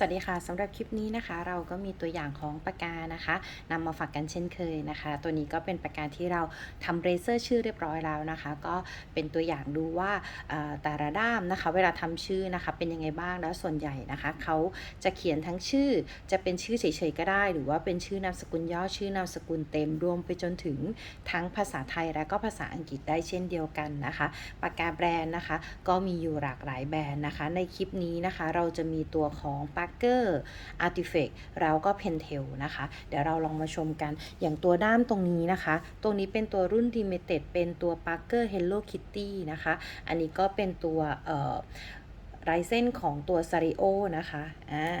สวัสดีค่ะสำหรับคลิปนี้นะคะ เราก็มีตัวอย่างของปากกานะคะนำมาฝากกันเช่นเคยนะคะ ตัวนี้ก็เป็นปากกาที่เราทำเรเซอร์ชื่อเรียบร้อยแล้วนะคะ ก็เป็นตัวอย่างดูว่าแต่ละด้ามนะคะ เวลาทำชื่อนะคะ เป็นยังไงบ้างแล้วส่วนใหญ่นะคะเขาจะเขียนทั้งชื่อจะเป็นชื่อเฉยๆก็ได้ หรือว่าเป็นชื่อนามสกุลย่อชื่อนามสกุลเต็มรวมไปจนถึงทั้งภาษาไทยและก็ภาษาอังกฤษได้เช่นเดียวกันนะคะปากกาแบรนด์นะคะ ก็มีอยู่หลากหลายแบรนด์นะคะ ในคลิปนี้นะคะ เราจะมีตัวของปาก Parker Artifact แล้วก็ Pentel นะคะ เดี๋ยวเราลองมาชมกันอย่างตัวด้ามตรงนี้นะคะ ตรงนี้เป็นตัวรุ่น Limited เป็นตัว Parker Hello Kitty นะคะ อันนี้ก็เป็นตัวไรเส้นของตัว Sario นะคะอ่า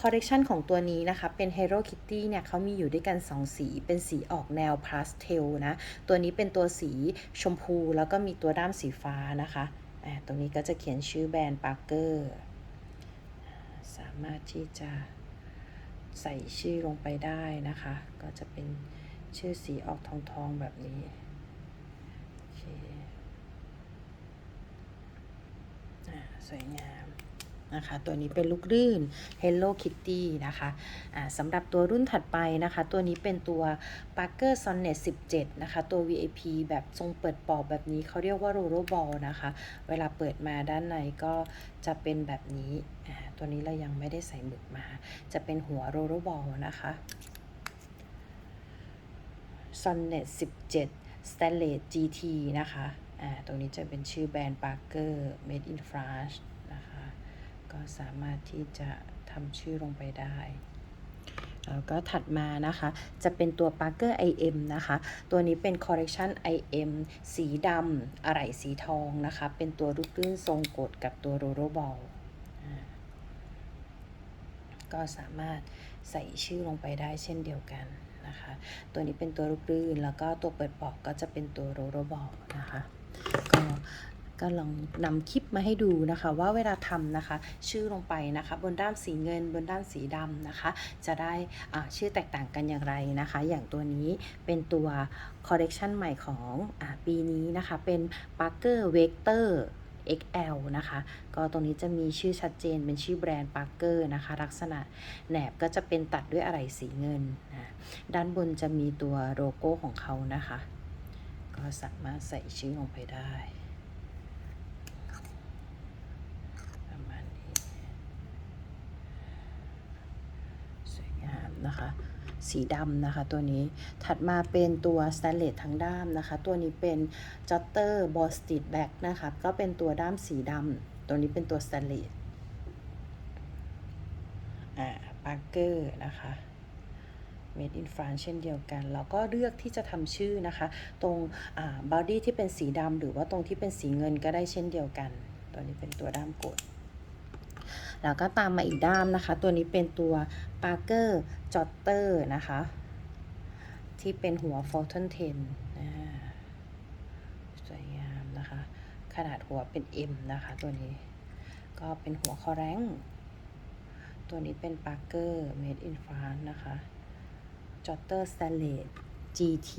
คอลเลกชันของตัวนี้นะคะ เป็น Hello Kitty เนี่ยเขามีอยู่ด้วยกัน 2 สี เป็นสีออกแนวพาสเทลนะ ตัวนี้เป็นตัวสีชมพู แล้วก็มีตัวด้ามสีฟ้านะคะ ตรงนี้ก็จะเขียนชื่อแบรนด์ Parker สามารถที่จะใส่ชื่อลงไปได้นะคะ ก็จะเป็นชื่อสีออกทองทองแบบนี้สวยงาม นะคะ ตัวนี้เป็นลูกลื่น Hello Kitty นะคะอ่าสำหรับตัวรุ่นถัดไปนะคะ ตัวนี้เป็นตัว Parker Sonnet 17 นะคะ ตัว VIP แบบทรงเปิดปอบแบบนี้เขาเรียกว่า Roro Ball นะคะ เวลาเปิดมาด้านในก็จะเป็นแบบนี้ ตัวนี้เรายังไม่ได้ใส่หมึกมา จะเป็นหัว Roro Ball นะคะ Sonnet 17 Stainless GT นะคะ อ่า ตรงนี้จะเป็นชื่อแบรนด์ Parker Made in France นะคะ ก็สามารถที่จะทำชื่อลงไปได้ แล้วก็ถัดมานะคะ จะเป็นตัว Parker IM นะคะ ตัวนี้เป็น Correction IM สีดำอะไหล่สีทองนะคะ เป็นตัวลูกลื่นทรงกดกับตัว Roro Ball อ่าก็สามารถใส่ชื่อลงไปได้เช่นเดียวกันนะคะ ตัวนี้เป็นตัวลูกลื่น แล้วก็ตัวเปิดปอกก็จะเป็นตัว Roro Ball นะคะ ก็ ก็ลองนำคลิปมาให้ดูนะคะ ว่าเวลาทำนะคะ ชื่อลงไปนะคะ บนด้านสีเงิน บนด้านสีดำนะคะ จะได้ชื่อแตกต่างกันอย่างไรนะคะ อย่างตัวนี้เป็นตัวคอลเลกชันใหม่ของอปีนี้นะคะ เป็น Parker Vector XL นะคะ ก็ตรงนี้จะมีชื่อชัดเจนเป็นชื่อแบรนด์ Parker นะคะ ลักษณะแหนบก็จะเป็นตัดด้วยอะไรสีเงินนะด้านบนจะมีตัวโลโก้ของเขานะคะ ก็สามารถใส่ชื่อลงไปได้ ประมาณนี้ส วยงามนะคะ สีดำนะคะตัวนี้ถัดมาเป็นตัวสแตนเลสทั้งด้ามนะคะ ตัวนี้เป็นจัตเตอร์บอสติดแบ็กนะคะก็เป็นตัวด้ามสีดำตัวนี้เป็นตัวสแตนเลสอ่าปาร์เกอร์นะคะ Made in France เช่นเดียวกัน แล้วก็เลือกที่จะทำชื่อนะคะ ตรงบอดี้ที่เป็นสีดำหรือว่าตรงที่เป็นสีเงินก็ได้เช่นเดียวกัน ตัวนี้เป็นตัวด้ามกด แล้วก็ตามมาอีกด้ามนะคะ ตัวนี้เป็นตัว Parker Jotter นะคะ ที่เป็นหัว f o r t u n 10อ่าสวยงามนะคะ ขนาดหัวเป็น M นะคะ ตัวนี้ ก็เป็นหัวคอแรงตัวนี้เป็น Parker Made in France นะคะ Jotter Stainless GT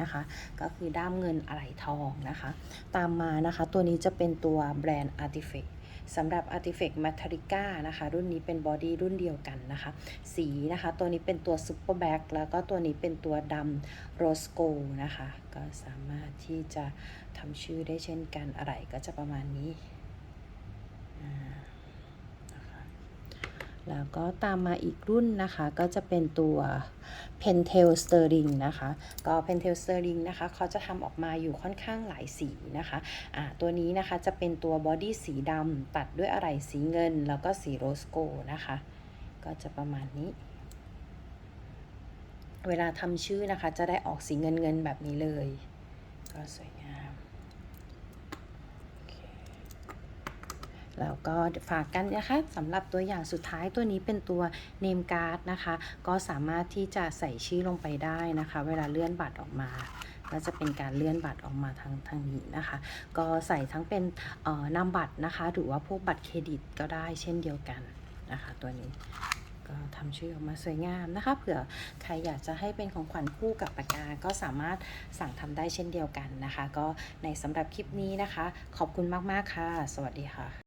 นะคะ ก็คือด้ามเงินอะไหล่ทองนะคะ ตามมานะคะ ตัวนี้จะเป็นตัวแบรนด์ Artifact สำหรับ Artifact Metallica นะคะ รุ่นนี้เป็นบอดี้รุ่นเดียวกันนะคะ สีนะคะ ตัวนี้เป็นตัว Super Black แล้วก็ตัวนี้เป็นตัวดำ Rose Gold นะคะ ก็สามารถที่จะทำชื่อได้เช่นกันอะไรก็จะประมาณนี้อ่านะคะ แล้วก็ตามมาอีกรุ่นนะคะก็จะเป็นตัว Pentel Sterling นะคะ ก็ Pentel Sterling นะคะเขาจะทำออกมาอยู่ค่อนข้างหลายสีนะคะอ่าตัวนี้นะคะจะเป็นตัวบอดี้สีดำตัดด้วยอะไหล่สีเงิน แล้วก็สีโรสโกนะคะ ก็จะประมาณนี้ เวลาทำชื่อนะคะจะได้ออกสีเงินเงินแบบนี้เลย ก็สวยงามโอเค แล้วก็ฝากกันนะคะสำหรับตัวอย่างสุดท้ายตัวนี้เป็นตัวเนมการ์ดนะคะ ก็สามารถที่จะใส่ชื่อลงไปได้นะคะ เวลาเลื่อนบัตรออกมาก็จะเป็นการเลื่อนบัตรออกมาทางทางนี้นะคะ ก็ใส่ทั้งเป็นนามบัตรนะคะ หรือว่าพวกบัตรเครดิตก็ได้เช่นเดียวกันนะคะ ตัวนี้ก็ทำชื่อออกมาสวยงามนะคะ เผื่อใครอยากจะให้เป็นของขวัญคู่กับปากกา ก็สามารถสั่งทำได้เช่นเดียวกันนะคะ ก็ในสำหรับคลิปนี้นะคะ ขอบคุณมาก ๆ ค่ะ สวัสดีค่ะ